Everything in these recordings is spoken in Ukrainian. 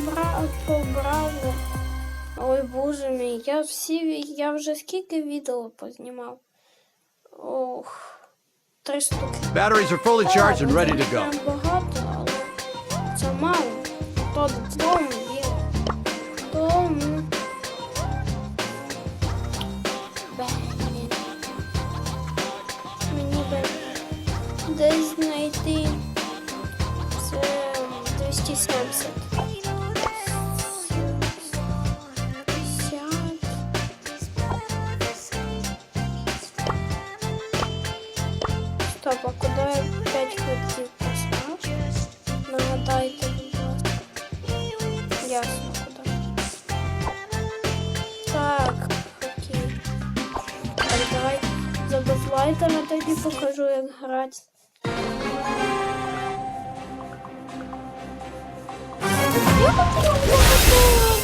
про, про Ой, боже мій, я всі, я вже скільки відео познімав. Ох, три штуки. Batteries are fully charged and ready to go. багато, але це мало. То дому є. Дому. Блін. Мені би десь знайти. Це 270. Безлайтера тоді покажу, як грати.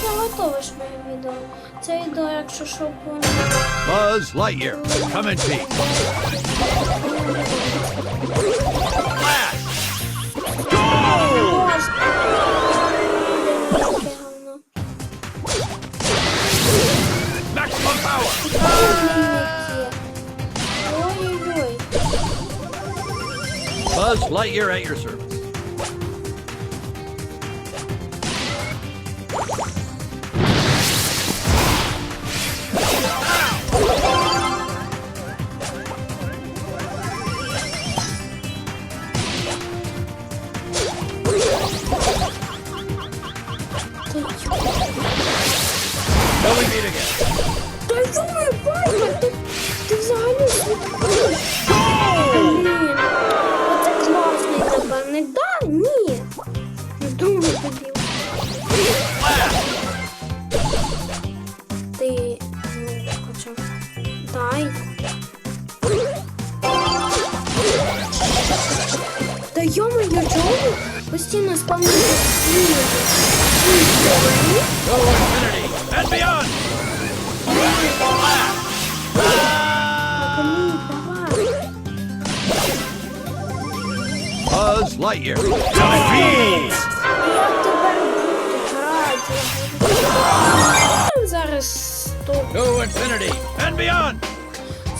Я готова, ж моє відео. Це відео, якщо що, по... Buzz Lightyear, come and peace. Buzz Lightyear at your service. Та йому я чого? Постійно спавнити. Go infinity and beyond! Buzz Lightyear, come in peace! Я тепер буду грати. Зараз стоп. Go infinity and beyond!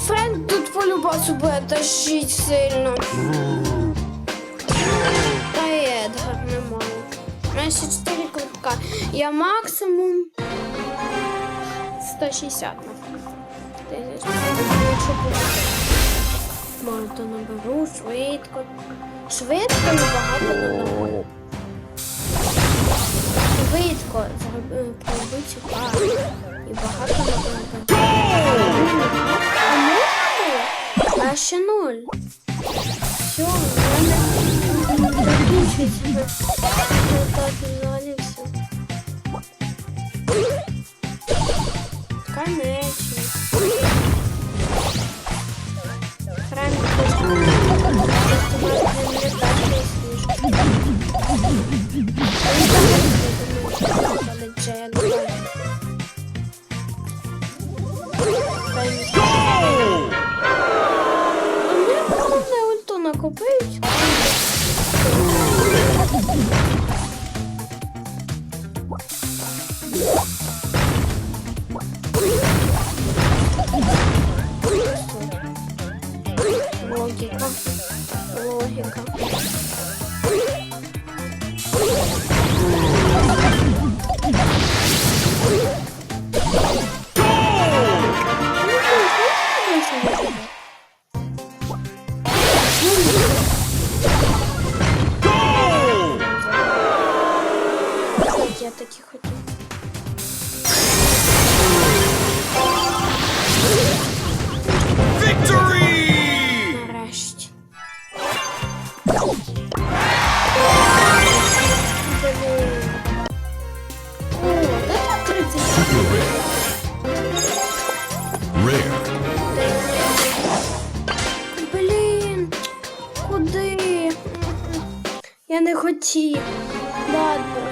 Френк тут полюбасу буде тащить сильно. Немає. У 4 квитка. Я максимум 160 напевно. Тисяч. Якщо буде. Може, то наберу швидко. Швидко і багато наберу. Швидко пройду цю карту. І багато наберу. А можна було? А ще нуль. Все, в Конечно. Правильно, тут 30 Rare. Блін, куди? Я не хотів. Ладно.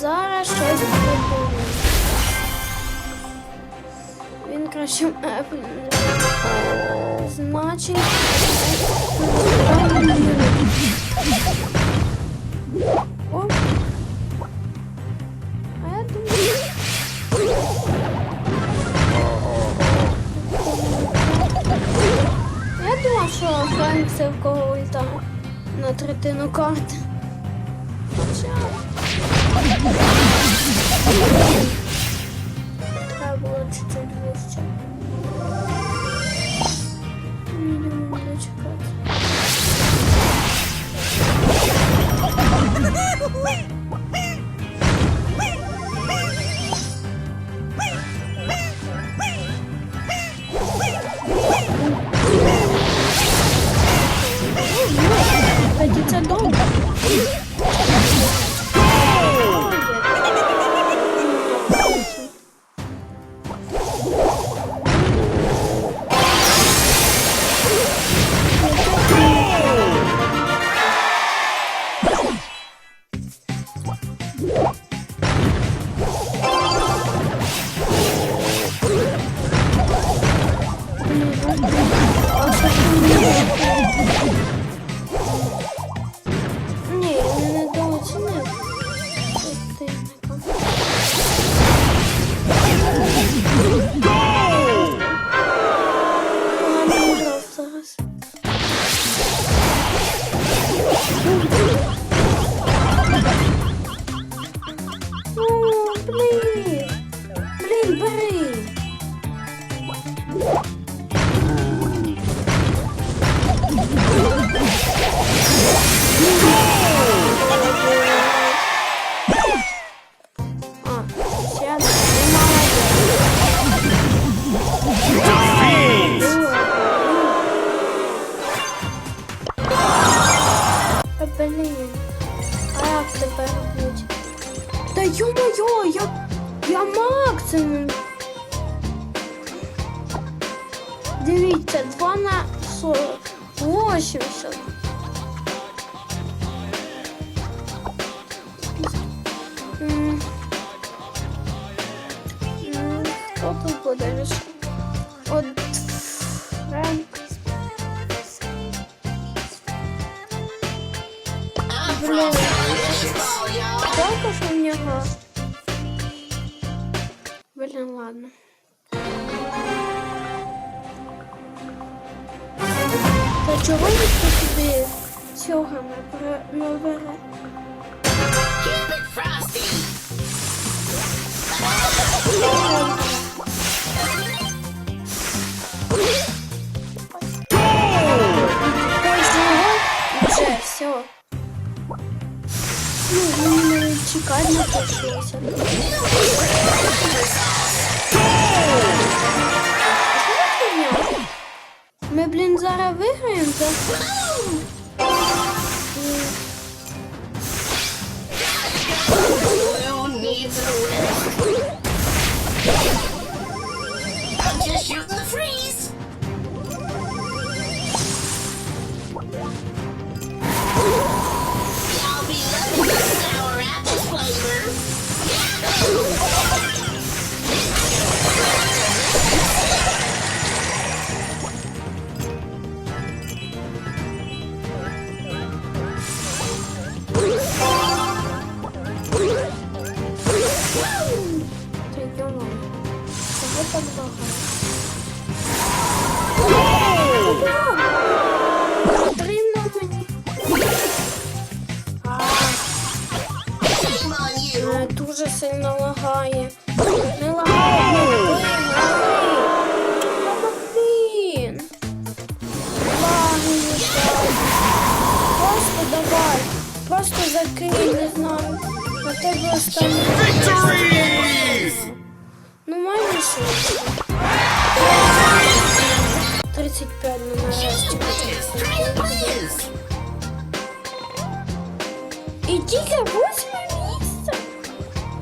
Зараз щось придумаю. Він краще Значить. Частину карти. Треба було чуть-чуть вище. Мінімум дочекати. Як тепер бути? Та ё-моё, я, я максимум. Дивіться, 2 на 40. 80. М. М, Хто тут буде рішити? От Френк. Блін. Сколько ж у нього? Блін, ладно. Та чого ніхто собі цього не бере? Не бере? Keep it frosty. Вже все. Ну, він чекати не почався. Ми, блін, зараз виграємо a just shooting the freeze. Е, дуже сильно лагає. Не лагає, блін. Лагає. Просто давай. Просто закинь, не знаю. На тебе останнє. І тільки восьме місце.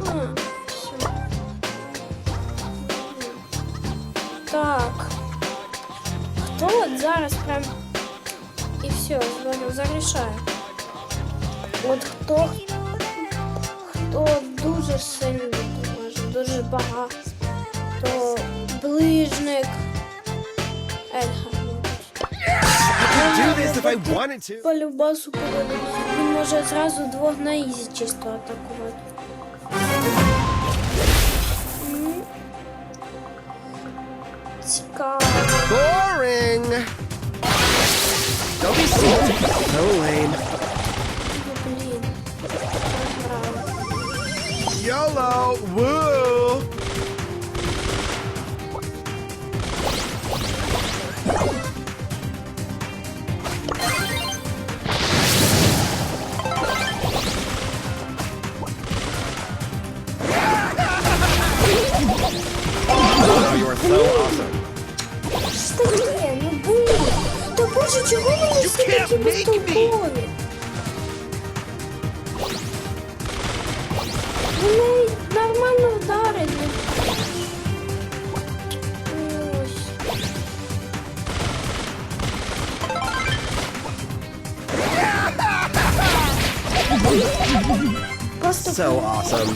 А, все. Так. Хто от зараз прям і все, звоню, зарішає. От хто хто дуже сильно допоможе, дуже багато, то ближник По любасу повалюсь. Він може зразу двох на ізі чисто атакувати. Цікаво. Boring. Don't be silly. No lane. Блін. YOLO! Woo! So awesome. Що таке? Ну блін. Та боже, чого вони всі can't make me. безтолкові? Вони нормально. Ось. Просто So awesome.